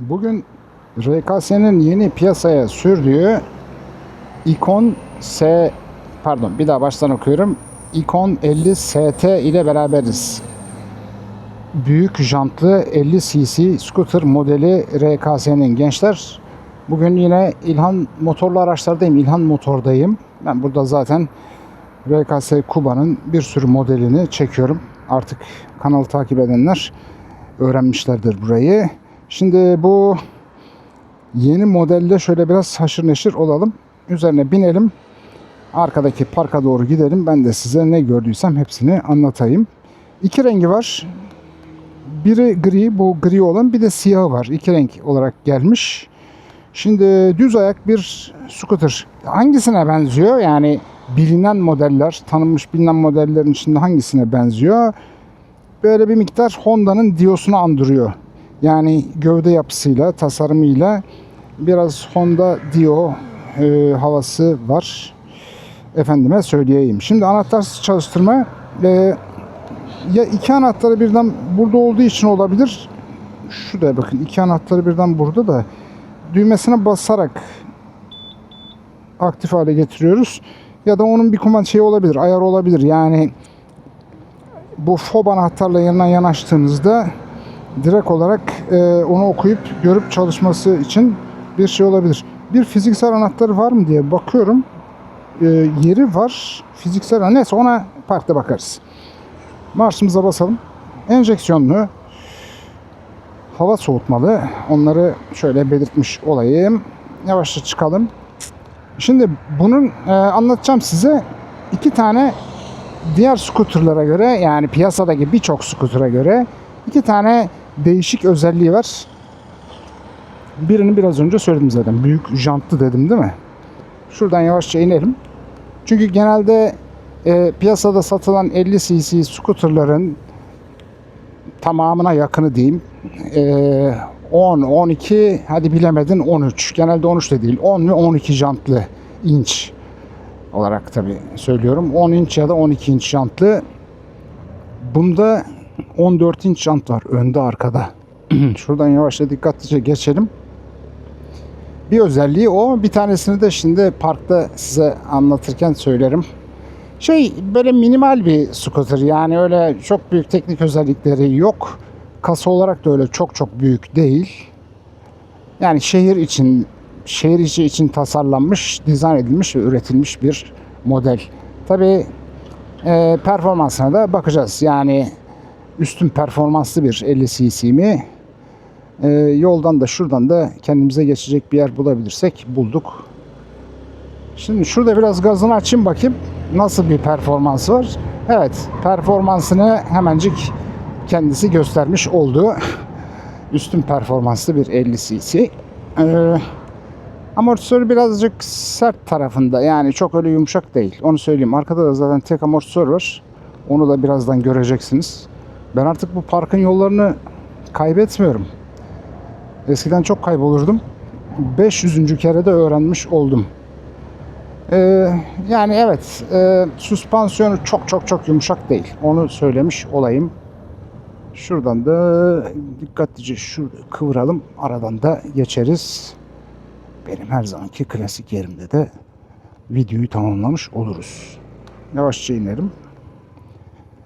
Bugün RKS'nin yeni piyasaya sürdüğü Icon S pardon bir daha baştan okuyorum. Icon 50 ST ile beraberiz. Büyük jantlı 50 cc scooter modeli RKS'nin gençler. Bugün yine İlhan motorlu araçlardayım. İlhan motordayım. Ben burada zaten RKS Kuba'nın bir sürü modelini çekiyorum. Artık kanalı takip edenler öğrenmişlerdir burayı. Şimdi bu yeni modelde şöyle biraz haşır neşir olalım. Üzerine binelim. Arkadaki parka doğru gidelim. Ben de size ne gördüysem hepsini anlatayım. İki rengi var. Biri gri, bu gri olan bir de siyahı var. İki renk olarak gelmiş. Şimdi düz ayak bir scooter. Hangisine benziyor? Yani bilinen modeller, tanınmış bilinen modellerin içinde hangisine benziyor? Böyle bir miktar Honda'nın Dio'sunu andırıyor. Yani gövde yapısıyla, tasarımıyla biraz Honda Dio e, havası var. Efendime söyleyeyim. Şimdi anahtarsız çalıştırma e, ya iki anahtarı birden burada olduğu için olabilir. Şu da bakın iki anahtarı birden burada da düğmesine basarak aktif hale getiriyoruz. Ya da onun bir kumanda şey olabilir, ayar olabilir. Yani bu fob anahtarla yanına yanaştığınızda direkt olarak e, onu okuyup görüp çalışması için bir şey olabilir. Bir fiziksel anahtarı var mı diye bakıyorum. E, yeri var. Fiziksel neyse ona parkta bakarız. Marşımıza basalım. Enjeksiyonlu hava soğutmalı. Onları şöyle belirtmiş olayım. Yavaşça çıkalım. Şimdi bunun e, anlatacağım size iki tane diğer skuterlara göre yani piyasadaki birçok skutura göre iki tane değişik özelliği var. Birini biraz önce söyledim zaten. Büyük jantlı dedim değil mi? Şuradan yavaşça inelim. Çünkü genelde e, piyasada satılan 50 cc skuterların tamamına yakını diyeyim. E, 10, 12 hadi bilemedin 13. Genelde 13 de değil. 10 ve 12 jantlı inç olarak tabi söylüyorum. 10 inç ya da 12 inç jantlı. Bunda 14 inç jant var önde arkada. Şuradan yavaşça dikkatlice geçelim. Bir özelliği o. Bir tanesini de şimdi parkta size anlatırken söylerim. Şey böyle minimal bir scooter yani öyle çok büyük teknik özellikleri yok. Kasa olarak da öyle çok çok büyük değil. Yani şehir için şehir içi için tasarlanmış, dizayn edilmiş ve üretilmiş bir model. Tabii e, performansına da bakacağız. Yani üstün performanslı bir 50 cc mi? E, yoldan da şuradan da kendimize geçecek bir yer bulabilirsek bulduk. Şimdi şurada biraz gazını açayım bakayım nasıl bir performansı var. Evet performansını hemencik kendisi göstermiş oldu. Üstün performanslı bir 50 cc. Ee, amortisörü birazcık sert tarafında yani çok öyle yumuşak değil. Onu söyleyeyim. Arkada da zaten tek amortisör var. Onu da birazdan göreceksiniz. Ben artık bu parkın yollarını kaybetmiyorum. Eskiden çok kaybolurdum. 500. kere de öğrenmiş oldum. Ee, yani evet e, süspansiyonu çok çok çok yumuşak değil. Onu söylemiş olayım. Şuradan da dikkatlice şu kıvıralım. Aradan da geçeriz. Benim her zamanki klasik yerimde de videoyu tamamlamış oluruz. Yavaşça inelim.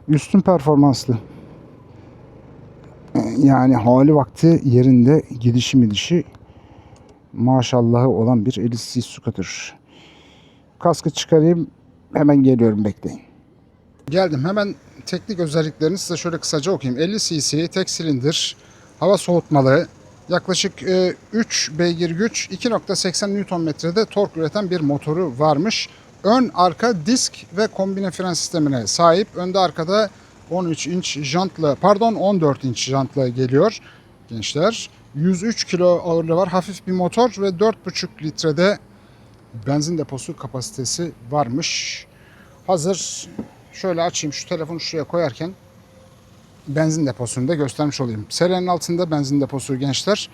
Üstün performanslı. Yani hali vakti yerinde gidişi midişi maşallahı olan bir 50 cc scooter. Kaskı çıkarayım hemen geliyorum bekleyin. Geldim hemen teknik özelliklerini size şöyle kısaca okuyayım. 50 cc tek silindir hava soğutmalı yaklaşık e, 3 beygir güç 2.80 Nm'de tork üreten bir motoru varmış. Ön arka disk ve kombine fren sistemine sahip. Önde arkada 13 inç jantla pardon 14 inç jantla geliyor gençler. 103 kilo ağırlığı var. Hafif bir motor ve 4,5 litrede benzin deposu kapasitesi varmış. Hazır şöyle açayım şu telefonu şuraya koyarken benzin deposunu da göstermiş olayım. Selenin altında benzin deposu gençler.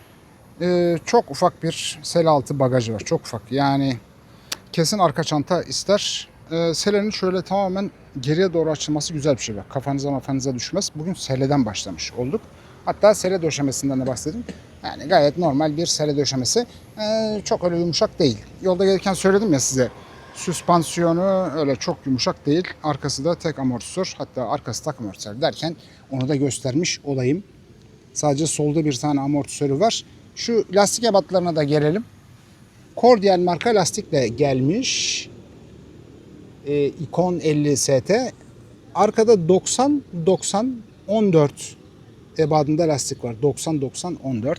Ee, çok ufak bir sele altı bagajı var. Çok ufak. Yani kesin arka çanta ister. Ee, selenin şöyle tamamen geriye doğru açılması güzel bir şey. Bak kafanıza mafanıza düşmez. Bugün seleden başlamış olduk. Hatta sere döşemesinden de bahsedeyim. Yani gayet normal bir sere döşemesi. Ee, çok öyle yumuşak değil. Yolda gelirken söyledim ya size. Süspansiyonu öyle çok yumuşak değil. Arkası da tek amortisör. Hatta arkası tak amortisör derken onu da göstermiş olayım. Sadece solda bir tane amortisörü var. Şu lastik ebatlarına da gelelim. Cordial marka lastikle gelmiş e, Icon 50 ST. Arkada 90-90-14 ebadında lastik var. 90-90-14.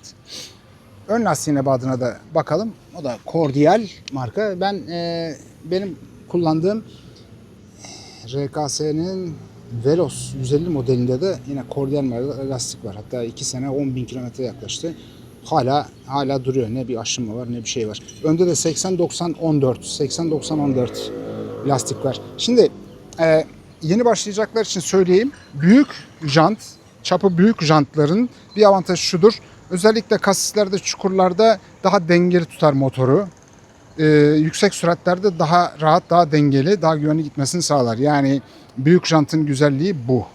Ön lastiğin ebadına da bakalım. O da Cordial marka. Ben e, benim kullandığım e, RKS'nin Velos 150 modelinde de yine Cordial lastik var. Hatta 2 sene 10.000 kilometre yaklaştı. Hala hala duruyor. Ne bir aşınma var ne bir şey var. Önde de 80 90 14 80 90 14 lastikler. Şimdi e, yeni başlayacaklar için söyleyeyim. Büyük jant, çapı büyük jantların bir avantajı şudur. Özellikle kasislerde, çukurlarda daha dengeli tutar motoru. Ee, yüksek süratlerde daha rahat, daha dengeli, daha güvenli gitmesini sağlar. Yani büyük jantın güzelliği bu.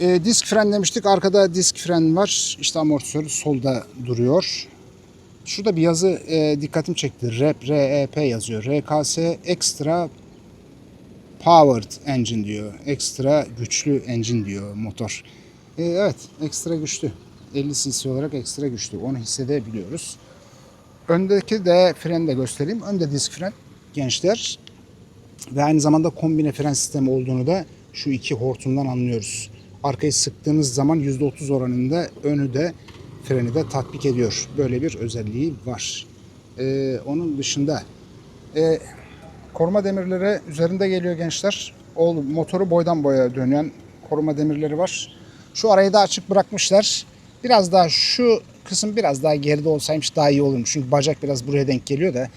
Ee, disk fren demiştik. Arkada disk fren var. İşte amortisörü solda duruyor. Şurada bir yazı e, dikkatim çekti. REP, REP yazıyor. RKS Extra Powered Engine diyor. Ekstra güçlü engine diyor motor. Ee, evet, ekstra güçlü. 50 cc olarak ekstra güçlü. Onu hissedebiliyoruz. Öndeki de freni de göstereyim. Önde disk fren gençler. Ve aynı zamanda kombine fren sistemi olduğunu da şu iki hortumdan anlıyoruz. Arkayı sıktığınız zaman %30 oranında önü de freni de tatbik ediyor. Böyle bir özelliği var. Ee, onun dışında e, koruma demirleri üzerinde geliyor gençler. O motoru boydan boya dönen koruma demirleri var. Şu arayı da açık bırakmışlar. Biraz daha şu kısım biraz daha geride olsaymış daha iyi olurmuş. Çünkü bacak biraz buraya denk geliyor da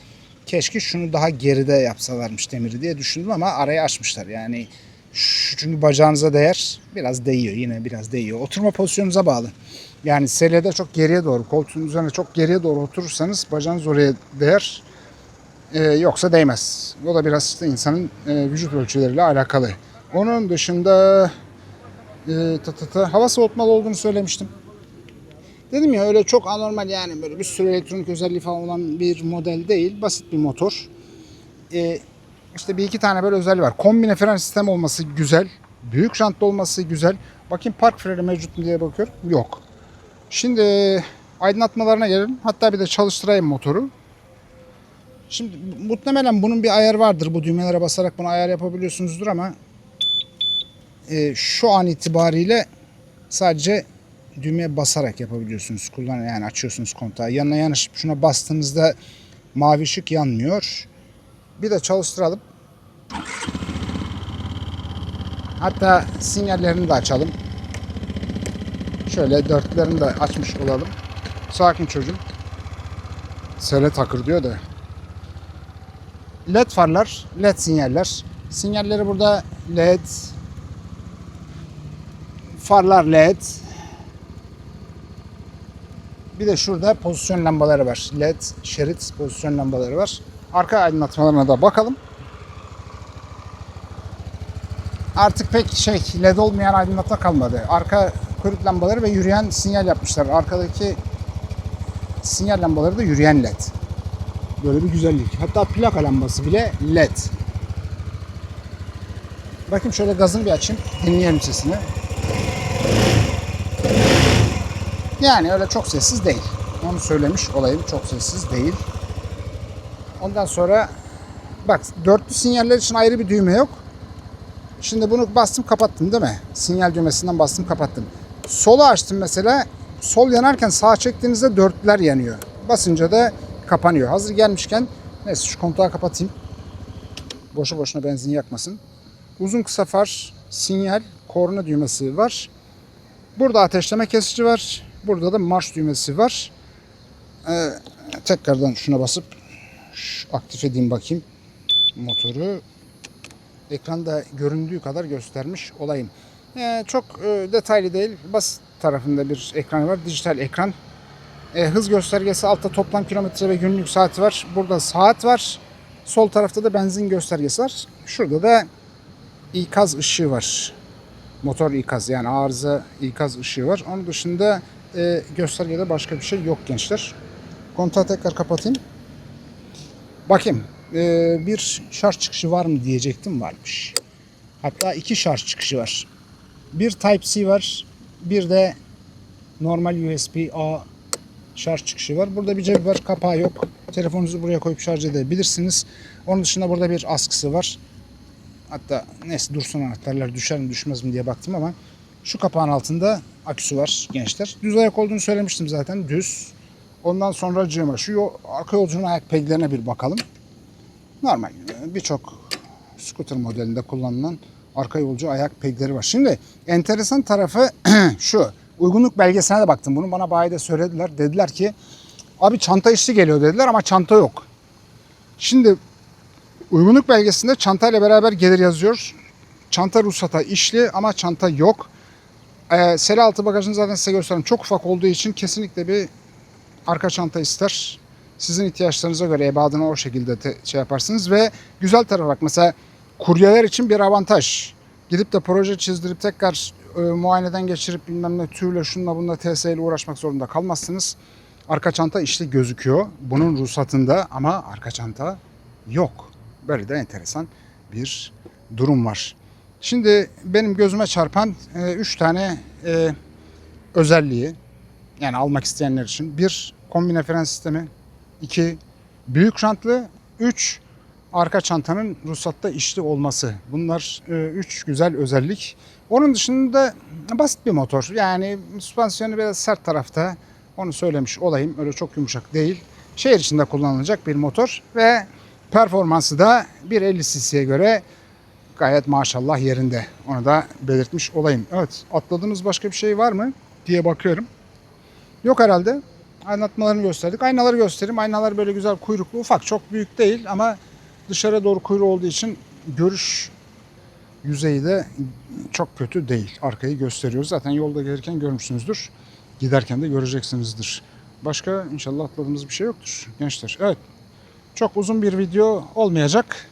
keşke şunu daha geride yapsalarmış demiri diye düşündüm ama arayı açmışlar. Yani şu, çünkü bacağınıza değer biraz değiyor yine biraz değiyor. Oturma pozisyonunuza bağlı. Yani selede çok geriye doğru koltuğun üzerine çok geriye doğru oturursanız bacağınız oraya değer. Ee, yoksa değmez. O da biraz işte insanın e, vücut ölçüleriyle alakalı. Onun dışında e, ta, ta, ta, hava soğutmalı olduğunu söylemiştim. Dedim ya öyle çok anormal yani böyle bir sürü elektronik özelliği falan olan bir model değil. Basit bir motor. E, işte bir iki tane böyle özelliği var. Kombine fren sistemi olması güzel. Büyük jantlı olması güzel. Bakayım park freni mevcut mu diye bakıyorum. Yok. Şimdi aydınlatmalarına gelelim. Hatta bir de çalıştırayım motoru. Şimdi muhtemelen bunun bir ayar vardır. Bu düğmelere basarak bunu ayar yapabiliyorsunuzdur ama e, şu an itibariyle sadece düğmeye basarak yapabiliyorsunuz. Kullan yani açıyorsunuz kontağı. Yanına yanaşıp şuna bastığınızda mavi ışık yanmıyor. Bir de çalıştıralım. Hatta sinyallerini de açalım. Şöyle dörtlerini de açmış olalım. Sakin çocuğum. Sele takır diyor da. LED farlar, LED sinyaller. Sinyalleri burada LED. Farlar LED. Bir de şurada pozisyon lambaları var. LED şerit pozisyon lambaları var. Arka aydınlatmalarına da bakalım. Artık pek şey LED olmayan aydınlatma kalmadı. Arka kuyruk lambaları ve yürüyen sinyal yapmışlar. Arkadaki sinyal lambaları da yürüyen LED. Böyle bir güzellik. Hatta plaka lambası bile LED. Bakayım şöyle gazını bir açayım. Dinleyelim sesini. Yani öyle çok sessiz değil. Onu söylemiş olayım. Çok sessiz değil. Ondan sonra bak dörtlü sinyaller için ayrı bir düğme yok. Şimdi bunu bastım kapattım değil mi? Sinyal düğmesinden bastım kapattım. Solu açtım mesela. Sol yanarken sağ çektiğinizde dörtler yanıyor. Basınca da kapanıyor. Hazır gelmişken neyse şu kontağı kapatayım. Boşu boşuna benzin yakmasın. Uzun kısa far, sinyal, korna düğmesi var. Burada ateşleme kesici var. Burada da marş düğmesi var. Ee, tekrardan şuna basıp şu aktif edeyim bakayım motoru. Ekranda göründüğü kadar göstermiş olayım. Ee, çok e, detaylı değil. Basit tarafında bir ekran var. Dijital ekran. E, hız göstergesi altta toplam kilometre ve günlük saati var. Burada saat var. Sol tarafta da benzin göstergesi var. Şurada da ikaz ışığı var. motor ikaz yani arıza ikaz ışığı var. Onun dışında e, göstergede başka bir şey yok gençler. Kontağı tekrar kapatayım. Bakayım e, bir şarj çıkışı var mı diyecektim varmış. Hatta iki şarj çıkışı var. Bir Type-C var. Bir de normal USB-A şarj çıkışı var. Burada bir cep var. Kapağı yok. Telefonunuzu buraya koyup şarj edebilirsiniz. Onun dışında burada bir askısı var. Hatta neyse dursun anahtarlar düşer mi düşmez mi diye baktım ama şu kapağın altında aküsü var gençler. Düz ayak olduğunu söylemiştim zaten. Düz. Ondan sonra cıma. Şu arka yolcunun ayak peglerine bir bakalım. Normal. Birçok scooter modelinde kullanılan arka yolcu ayak pegleri var. Şimdi enteresan tarafı şu. Uygunluk belgesine de baktım. Bunu bana bayide söylediler. Dediler ki abi çanta işi geliyor dediler ama çanta yok. Şimdi uygunluk belgesinde çantayla beraber gelir yazıyor. Çanta ruhsata işli ama çanta yok. Ee, seri altı bagajını zaten size gösterdim. Çok ufak olduğu için kesinlikle bir arka çanta ister. Sizin ihtiyaçlarınıza göre ebadını o şekilde te- şey yaparsınız ve güzel tarafı bak mesela kuryeler için bir avantaj. Gidip de proje çizdirip tekrar e, muayeneden geçirip bilmem ne tüyle şunla bununla TS ile uğraşmak zorunda kalmazsınız. Arka çanta işte gözüküyor. Bunun ruhsatında ama arka çanta yok. Böyle de enteresan bir durum var. Şimdi benim gözüme çarpan 3 tane e, özelliği yani almak isteyenler için. Bir kombine fren sistemi. iki büyük şantlı. Üç arka çantanın ruhsatta işli olması. Bunlar e, üç güzel özellik. Onun dışında basit bir motor. Yani süspansiyonu biraz sert tarafta. Onu söylemiş olayım. Öyle çok yumuşak değil. Şehir içinde kullanılacak bir motor ve performansı da 1.50 cc'ye göre gayet maşallah yerinde. Onu da belirtmiş olayım. Evet atladığımız başka bir şey var mı diye bakıyorum. Yok herhalde. Anlatmalarını gösterdik. Aynaları göstereyim. Aynalar böyle güzel kuyruklu. Ufak çok büyük değil ama dışarı doğru kuyruğu olduğu için görüş yüzeyi de çok kötü değil. Arkayı gösteriyoruz. Zaten yolda gelirken görmüşsünüzdür. Giderken de göreceksinizdir. Başka inşallah atladığımız bir şey yoktur gençler. Evet. Çok uzun bir video olmayacak.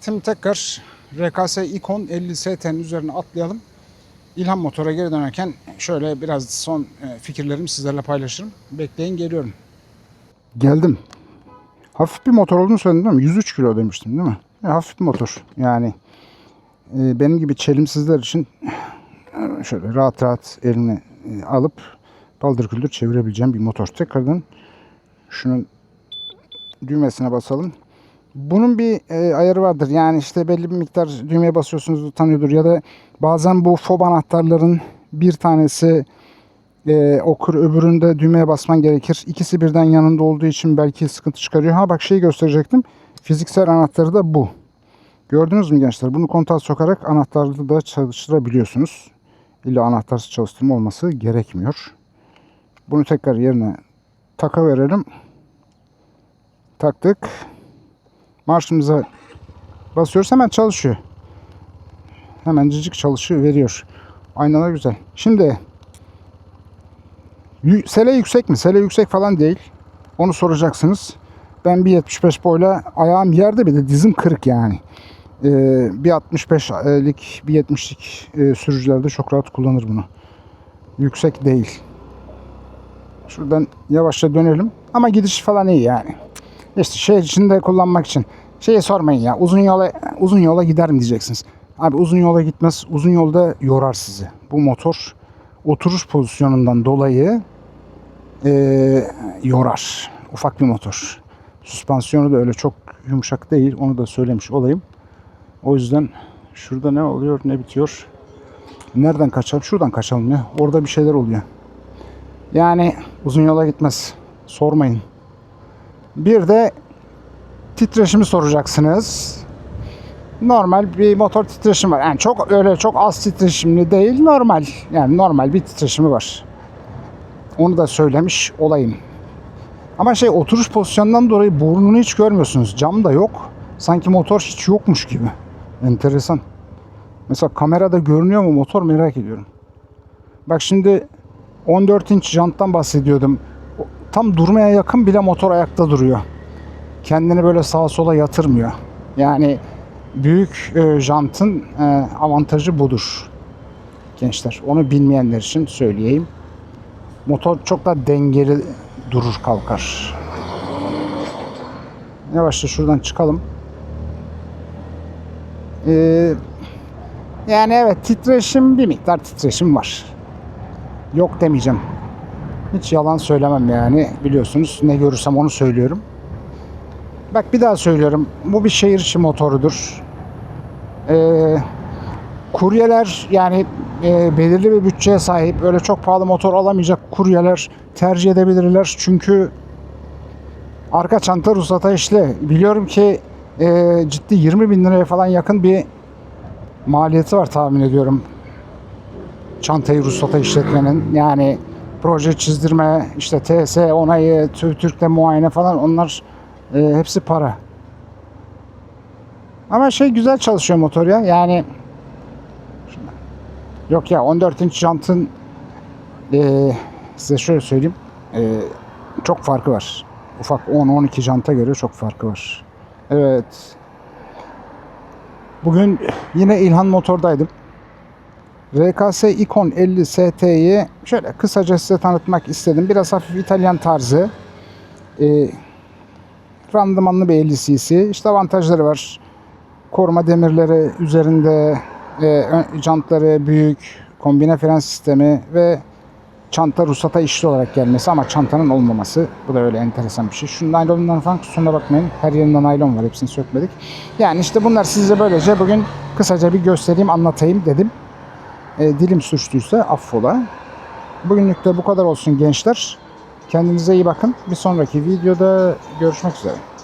Şimdi tekrar RKS Icon 50 ST'nin üzerine atlayalım. İlham Motor'a geri dönerken şöyle biraz son e, fikirlerimi sizlerle paylaşırım. Bekleyin geliyorum. Geldim. Hafif bir motor olduğunu söyledim değil mi? 103 kilo demiştim değil mi? Ya, hafif bir motor. Yani e, benim gibi çelimsizler için e, şöyle rahat rahat eline e, alıp paldır küldür çevirebileceğim bir motor. Tekrardan şunun düğmesine basalım. Bunun bir e, ayarı vardır. Yani işte belli bir miktar düğmeye basıyorsunuz tanıyordur ya da bazen bu fob anahtarların bir tanesi e, okur öbüründe düğmeye basman gerekir. İkisi birden yanında olduğu için belki sıkıntı çıkarıyor. Ha bak şeyi gösterecektim. Fiziksel anahtarı da bu. Gördünüz mü gençler? Bunu kontağa sokarak anahtarı da çalıştırabiliyorsunuz. İlla anahtarsız çalıştırma olması gerekmiyor. Bunu tekrar yerine taka verelim. Taktık marşımıza basıyoruz hemen çalışıyor. Hemencik çalışıyor veriyor. Aynalar güzel. Şimdi sele yüksek mi? Sele yüksek falan değil. Onu soracaksınız. Ben 1.75 boyla ayağım yerde bir de dizim kırık yani. Ee, 1.65'lik 1.70'lik e, sürücülerde çok rahat kullanır bunu. Yüksek değil. Şuradan yavaşça dönelim. Ama gidiş falan iyi yani. İşte şehir içinde kullanmak için. Şeye sormayın ya uzun yola uzun yola gider mi diyeceksiniz. Abi uzun yola gitmez. Uzun yolda yorar sizi. Bu motor oturuş pozisyonundan dolayı eee, yorar. Ufak bir motor. Süspansiyonu da öyle çok yumuşak değil. Onu da söylemiş olayım. O yüzden şurada ne oluyor ne bitiyor. Nereden kaçalım? Şuradan kaçalım ya. Orada bir şeyler oluyor. Yani uzun yola gitmez. Sormayın. Bir de titreşimi soracaksınız. Normal bir motor titreşimi var. Yani çok öyle çok az titreşimli değil, normal. Yani normal bir titreşimi var. Onu da söylemiş olayım. Ama şey oturuş pozisyonundan dolayı burnunu hiç görmüyorsunuz. Cam da yok. Sanki motor hiç yokmuş gibi. Enteresan. Mesela kamerada görünüyor mu motor merak ediyorum. Bak şimdi 14 inç janttan bahsediyordum. Tam durmaya yakın bile motor ayakta duruyor. Kendini böyle sağa sola yatırmıyor. Yani büyük e, jantın e, avantajı budur. gençler. Onu bilmeyenler için söyleyeyim. Motor çok da dengeli durur kalkar. Yavaşça şuradan çıkalım. Ee, yani evet titreşim bir miktar titreşim var. Yok demeyeceğim. Hiç yalan söylemem yani. Biliyorsunuz ne görürsem onu söylüyorum. Bak bir daha söylüyorum. Bu bir şehir içi motorudur. Ee, kuryeler yani e, belirli bir bütçeye sahip öyle çok pahalı motor alamayacak kuryeler tercih edebilirler. Çünkü arka çanta ruhsata işle. Biliyorum ki e, ciddi 20 bin liraya falan yakın bir maliyeti var tahmin ediyorum. Çantayı ruhsata işletmenin yani proje çizdirme, işte TS onayı, TÜRK'te muayene falan onlar e, hepsi para. Ama şey güzel çalışıyor motor ya. Yani yok ya 14 inç jantın e, size şöyle söyleyeyim. e, çok farkı var. Ufak 10-12 janta göre çok farkı var. Evet. Bugün yine İlhan Motor'daydım. RKS Icon 50 ST'yi şöyle kısaca size tanıtmak istedim. Biraz hafif İtalyan tarzı. E, randımanlı bir 50 cc. İşte avantajları var. Koruma demirleri üzerinde, e, jantları büyük, kombine fren sistemi ve çanta ruhsata işli olarak gelmesi ama çantanın olmaması. Bu da öyle enteresan bir şey. Şu naylondan falan kusuruna bakmayın. Her yerinde naylon var. Hepsini sökmedik. Yani işte bunlar size böylece bugün kısaca bir göstereyim, anlatayım dedim. E, dilim suçtuysa affola. Bugünlük de bu kadar olsun gençler. Kendinize iyi bakın. Bir sonraki videoda görüşmek üzere.